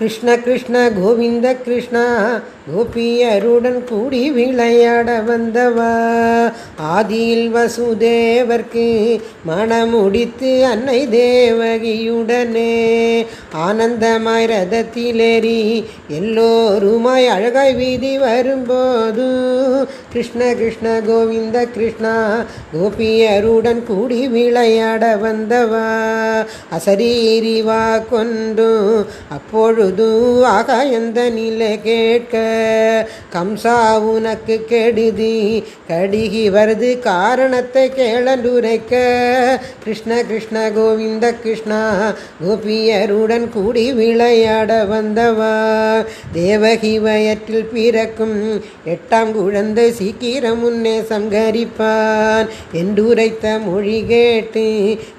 கிருஷ்ண கிருஷ்ண கோவிந்த கிருஷ்ணா கோபியருடன் கூடி விளையாட வந்தவா. ஆதியில் வசுதேவர்க்கு மனமுடித்து அன்னை தேவகியுடனே ஆனந்தமாய் ரதத்திலேறி எல்லோருமாய் அழகாய் வீதி வரும்போது கிருஷ்ண கிருஷ்ண கோவிந்த கிருஷ்ணா கோபியருடன் கூடி விளையாட வந்தவா. அசரீரிவா கொண்டு அப்பொழுது ஆகாயந்த நிலை கேட்க கம்சா உனக்கு கெடுதி கடிகி வருது காரணத்தை கேளண்டுரைக்க கிருஷ்ண கிருஷ்ண கோவிந்த கிருஷ்ணா கோபியருடன் தேவன் கூடி விளையாட வந்தவா தேவகி வயற்றில் பிறக்கும் எட்டாம் குழந்தை சீக்கிரம் முன்னே சங்கரிப்பான். என்றுரைத்த மொழி கேட்டு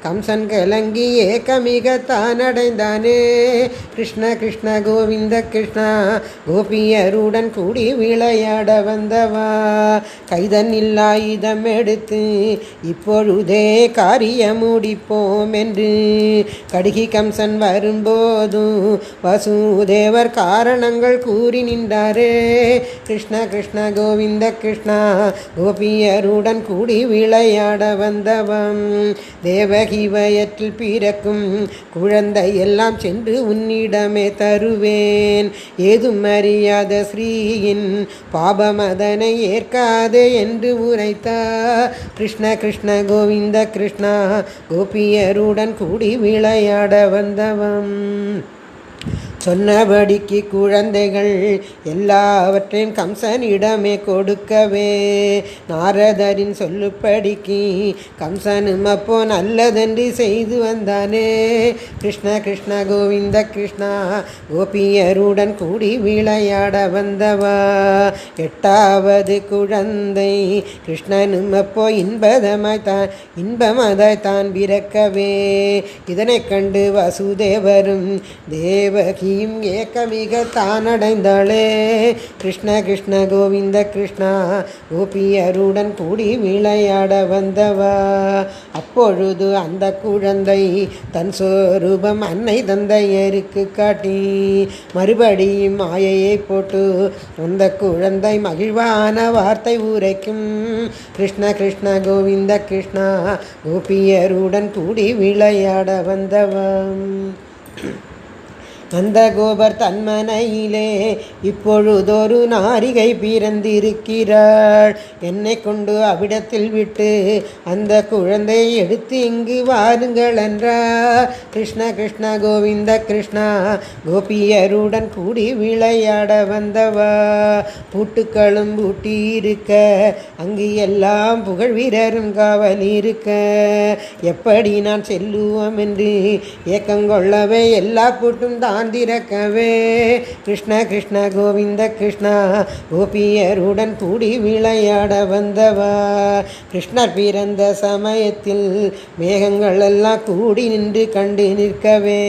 கம்சன் கலங்கி ஏக்கமிக தானடைந்தானே கிருஷ்ண கிருஷ்ண கோவிந்த கிருஷ்ணா கோபியருடன் கூடி விளையாட வந்தவா கைதன் இல்லாயுதம் எடுத்து இப்பொழுதே காரியம் முடிப்போம் என்று கடுகி கம்சன் வரும்போது போதும். வசுதேவர் காரணங்கள் கூறி நின்றாரே. கிருஷ்ண கிருஷ்ண கோவிந்த கிருஷ்ணா கோபியருடன் கூடி விளையாட வந்தவம். தேவகி வயற்றில் பிறக்கும் குழந்தை எல்லாம் சென்று உன்னிடமே தருவேன். ஏதும் அறியாத ஸ்ரீயின் பாபமதனை ஏற்காதே என்று உரைத்தா கிருஷ்ண கிருஷ்ண கோவிந்த கிருஷ்ணா கோபியருடன் கூடி விளையாட வந்தவம். 嗯 சொன்னபடிக்கு குழந்தைகள் எல்லாவற்றையும் கம்சனிடமே கொடுக்கவே. நாரதரின் சொல்லுப்படிக்கு கம்சனும் அப்போ நல்லதன்றி செய்து வந்தானே. கிருஷ்ண கிருஷ்ண கோவிந்த கிருஷ்ணா கோபியருடன் கூடி விளையாட வந்தவா. எட்டாவது குழந்தை கிருஷ்ணனும் அப்போ இன்பதமாய் தான் இன்பமதாய் தான் பிறக்கவே. இதனை கண்டு வசுதேவரும் தேவகி தேவகியும் ஏக்கமிக தானடைந்தாளே. கிருஷ்ண கிருஷ்ண கோவிந்த கிருஷ்ணா கோபியருடன் கூடி விளையாட வந்தவா. அப்பொழுது அந்த குழந்தை தன் சொரூபம் அன்னை தந்தையருக்கு காட்டி மறுபடியும் மாயையை போட்டு அந்த குழந்தை மகிழ்வான வார்த்தை உரைக்கும். கிருஷ்ண கிருஷ்ண கோவிந்த கிருஷ்ணா கோபியருடன் கூடி விளையாட வந்தவன் அந்த கோபர் தன்மனையிலே இப்பொழுதொரு நாரிகை பிறந்திருக்கிறாள். என்னை கொண்டு அவ்விடத்தில் விட்டு அந்த குழந்தையை எடுத்து இங்கு வாருங்கள் என்றார் கிருஷ்ண கிருஷ்ண கோவிந்த கிருஷ்ணா கோபியருடன் கூடி விளையாட வந்தவா. பூட்டுக்களும் பூட்டி இருக்க அங்கு எல்லாம் புகழ் வீரரும் காவல் இருக்க எப்படி நான் செல்லுவோம் என்று ஏக்கங்கொள்ளவே எல்லா கூட்டும் தான் திறக்கவே கிருஷ்ண கிருஷ்ண கோவிந்த கிருஷ்ணா கோபியருடன் கூடி விளையாட வந்தவா கிருஷ்ணர் பிறந்த சமயத்தில் மேகங்கள் எல்லாம் கூடி நின்று கண்டு நிற்கவே.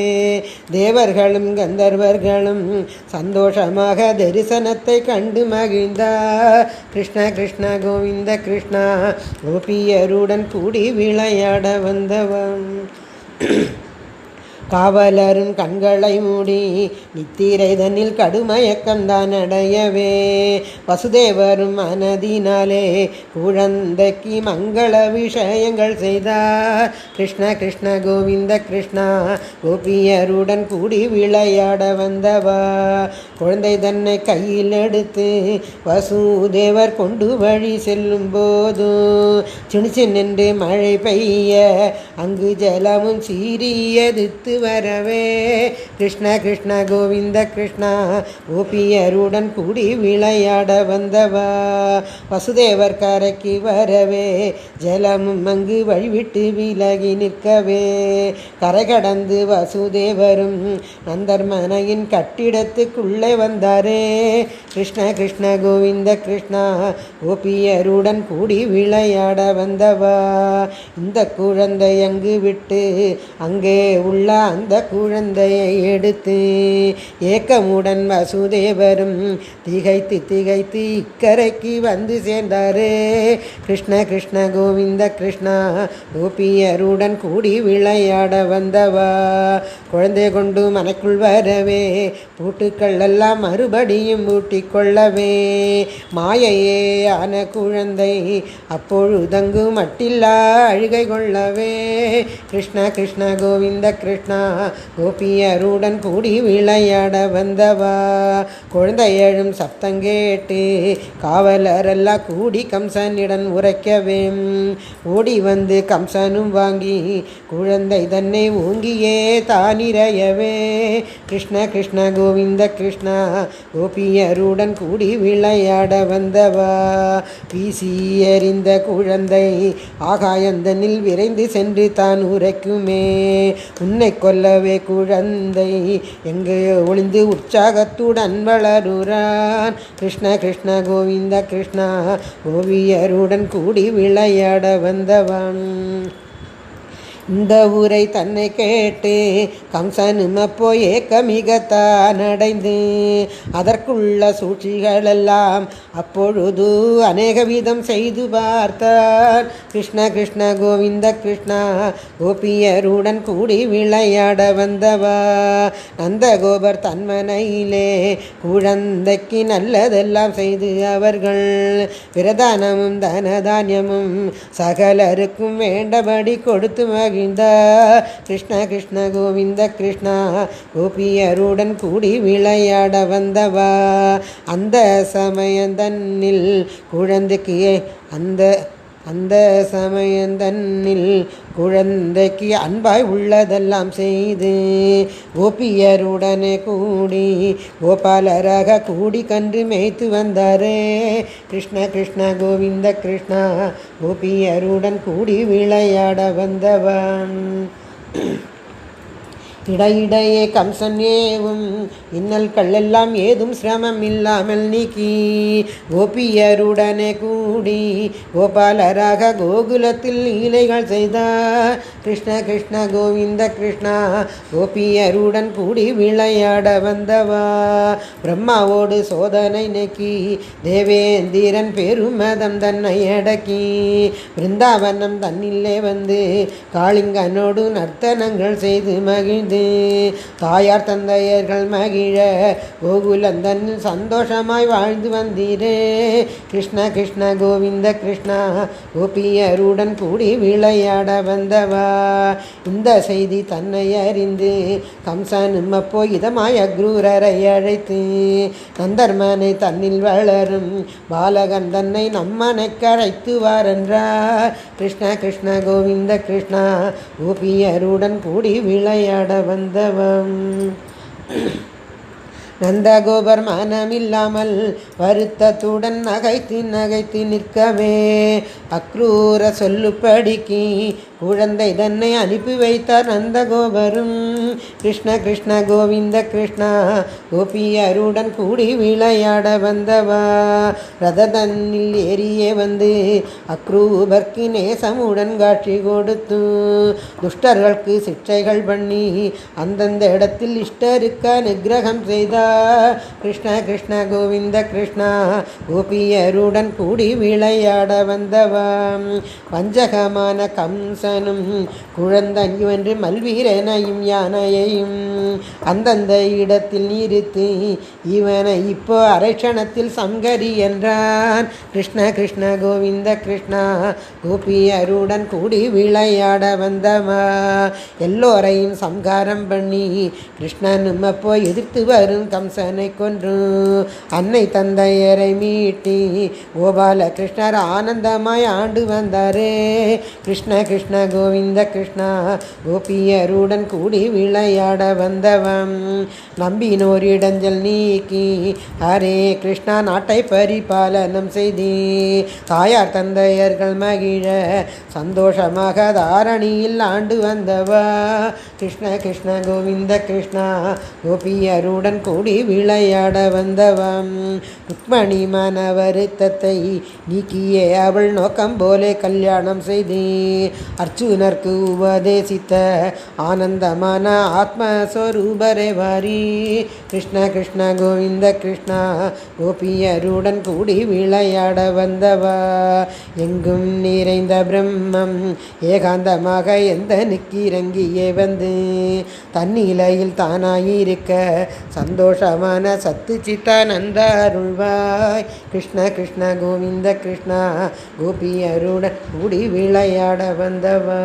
தேவர்களும் கந்தர்வர்களும் சந்தோஷமாக தரிசனத்தை கண்டு மகிழ்ந்தார். கிருஷ்ண கிருஷ்ண கோவிந்த கிருஷ்ணா கோபியருடன் கூடி விளையாட வந்தவன் காவலரும் கண்களை மூடி நித்திரைதனில் கடுமயக்கம்தான் அடையவே வசுதேவரும் மனதினாலே குழந்தைக்கு மங்கள விஷயங்கள் செய்தார். கிருஷ்ண கிருஷ்ண கோவிந்த கிருஷ்ணா கோபியருடன் கூடி விளையாட வந்தவா குழந்தை தன்னை கையில் எடுத்து வசுதேவர் கொண்டு வழி செல்லும் போது சினிச்சு நின்று மழை பெய்ய அங்கு ஜலமும் சீரியதித்து வரவே. கிருஷ்ண கிருஷ்ண கோவிந்த கிருஷ்ணா கோபியருடன் கூடி விளையாட வந்தவா. வசுதேவர் கரைக்கு வரவே. ஜலமும் அங்கு வழிவிட்டு விலகி நிற்கவே. கரை கடந்து வசுதேவரும் நந்தர்மனையின் கட்டிடத்துக்குள்ளே வந்தாரே. கிருஷ்ண கிருஷ்ண கோவிந்த கிருஷ்ணா கோபியருடன் கூடி விளையாட வந்தவா. இந்த குழந்தை அங்கு விட்டு அங்கே உள்ள அந்த குழந்தையை எடுத்து ஏக்கமுடன் வசுதேவரும் திகைத்து திகைத்து இக்கரைக்கு வந்து சேர்ந்தாரே. கிருஷ்ண கிருஷ்ண கோவிந்த கிருஷ்ணா கோபியருடன் கூடி விளையாட வந்தவா. குழந்தை கொண்டு மனைக்குள் வரவே பூட்டுக்கள் எல்லாம் மறுபடியும் பூட்டிக்கொள்ளவே மாயையே ஆன குழந்தை அப்பொழுதங்கு மட்டில்லா அழுகை கொள்ளவே. கிருஷ்ண கிருஷ்ண கோவிந்த கிருஷ்ண கிருஷ்ணா கோபியருடன் கூடி விளையாட வந்தவா. குழந்தை எழும் சப்தம் கேட்டு காவலரெல்லாம் கூடி கம்சனிடம் உரைக்கவே ஓடி வந்து கம்சனும் வாங்கி குழந்தை தன்னை ஊங்கியே தானிரையவே கிருஷ்ண கிருஷ்ண கோவிந்த கிருஷ்ணா கோபியருடன் கூடி விளையாட வந்தவா. வீசி எறிந்த குழந்தை ஆகாயந்தனில் விரைந்து சென்று தான் உரைக்குமே. உன்னை கொல்லவே குழந்தை. எங்கே ஒளிந்து உற்சாகத்துடன் வளருறான். கிருஷ்ண கிருஷ்ண கோவிந்த கிருஷ்ணா கோவியருடன் கூடி விளையாட வந்தவன். இந்த ஊரை தன்னை கேட்டு கம்சனும் அப்போ ஏக்கமிகத்தான் அடைந்து அதற்குள்ள சூழ்ச்சிகளெல்லாம் அப்பொழுது அநேக விதம் செய்து பார்த்தார் கிருஷ்ண கிருஷ்ண கோவிந்த கிருஷ்ணா கோபியருடன் கூடி விளையாட வந்தவா. நந்தகோபர் தன்மனையிலே குழந்தைக்கு நல்லதெல்லாம் செய்து அவர்கள் பிரதானமும் தனதானியமும் சகலருக்கும் வேண்டபடி கொடுத்து கோவிந்த கிருஷ்ண கிருஷ்ண கோவிந்த கிருஷ்ணா கோபியருடன் கூடி விளையாட வந்தவா. அந்த சமயந்தன்னில் குழந்தைக்கு அந்த அந்த சமயந்தன்னில் குழந்தைக்கு அன்பாய் உள்ளதெல்லாம் செய்து கோபியருடனே கூடி கோபாலராக கூடி கன்று மேய்த்து வந்தாரே. கிருஷ்ண கிருஷ்ண கோவிந்த கிருஷ்ணா கோபியருடன் கூடி விளையாட வந்தவன். திடையிடையே கம்சன் ஏவும். இன்னல் கள்ளெல்லாம் ஏதும் சிரமம் இல்லாமல் நீக்கி. கோபியருடனே கூடி கோபாலராக கோகுலத்தில் லீலைகள் செய்தார் கிருஷ்ண கிருஷ்ண கோவிந்த கிருஷ்ணா கோபியருடன் கூடி விளையாட வந்தவா. பிரம்மாவோடு சோதனை நெக்கி தேவேந்திரன் பெருமதம் தன்னை அடக்கி. பிருந்தாவனம் தன்னிலே வந்து காளிங்கனோடு நர்த்தனங்கள் செய்து மகிழ்ந்து வந்து தாயார் தந்தையர்கள் மகிழ கோகுலந்தன் சந்தோஷமாய் வாழ்ந்து வந்தீரே. கிருஷ்ண கிருஷ்ண கோவிந்த கிருஷ்ணா கோபியருடன் கூடி விளையாட வந்தவா. இந்த செய்தி தன்னை அறிந்து கம்சனும் அப்போ இதமாய் அக்ரூரரை அழைத்து கந்தர்மனை தன்னில் வளரும் பாலகன் தன்னை நம்மனை கரைத்து வாரென்றார். கிருஷ்ண கிருஷ்ண கோவிந்த கிருஷ்ணா கோபியருடன் கூடி விளையாட வந்தவம். நந்தகோபர் மனமில்லாமல் வருத்தத்துடன் நகைத்து நகைத்து நிற்கவே அக்ரூர சொல்லுப்படிக்கு குழந்தை தன்னை அனுப்பி வைத்தார் நந்தகோபரும். கிருஷ்ண கிருஷ்ண கோவிந்த கிருஷ்ணா கோபியருடன் கூடி விளையாட வந்தவா. ரததன்னில் ஏறியே வந்து அக்ரூபர்க்கு நேசமுடன் காட்சி கொடுத்து துஷ்டர்களுக்கு சிக்ஷைகள் பண்ணி அந்தந்த இடத்தில் இஷ்டருக்க நிகிரகம் செய்தார். கிருஷ்ண கிருஷ்ண கோவிந்த கிருஷ்ணா கோபியருடன் கூடி விளையாட வந்தவா. பஞ்சகமான கம்சன் குழந்தன் என்று மல்வீரனையும் யானையையும் அந்தந்த இடத்தில் நிறுத்தி. இவனை இப்போ அரைக்ஷணத்தில் சங்கரி என்றான். கிருஷ்ண கிருஷ்ண கோவிந்த கிருஷ்ணா கோபியருடன் கூடி விளையாட வந்தவா. எல்லோரையும் சம்காரம் பண்ணி கிருஷ்ணனும் அப்போ எதிர்த்து வரும் கம்சனை கொன்று அன்னை தந்தையரை மீட்டி கோபால கிருஷ்ணர் ஆனந்தமாய் ஆண்டு வந்தாரே. கிருஷ்ண கிருஷ்ண கோவிந்த கிருஷ்ணா கோபியருடன் கூடி விளையாட வந்தவன். நம்பினோர் இடஞ்சல் நீக்கி ஹரே கிருஷ்ணா நாட்டை பரிபாலனம் செய்தி. தாயார் தந்தையர்கள் மகிழ சந்தோஷமாக தாரணியில் ஆண்டு வந்தவா. கிருஷ்ண கிருஷ்ண கோவிந்த கிருஷ்ணா கோபியருடன் கூடி கூடி விளையாட வந்தவம் ருக்மணி மன வருத்தத்தை நீக்கியே அவள் நோக்கம் போலே கல்யாணம் செய்து. அர்ஜுனர்க்கு உபதேசித்த ஆனந்தமான ஆத்மஸ்வரூபரே வாரி. கிருஷ்ண கிருஷ்ண கோவிந்த கிருஷ்ணா கோபியருடன் கூடி விளையாட வந்தவா. எங்கும் நிறைந்த பிரம்மம் ஏகாந்தமாக எந்த நிக்கிறங்கியே வந்து தன்னிலையில் தானாயிருக்க சந்தோஷமான சத்து சித்தானந்த அருள்வாய். கிருஷ்ண கிருஷ்ண கோவிந்த கிருஷ்ணா கோபியருடன் கூடி விளையாட வந்தவா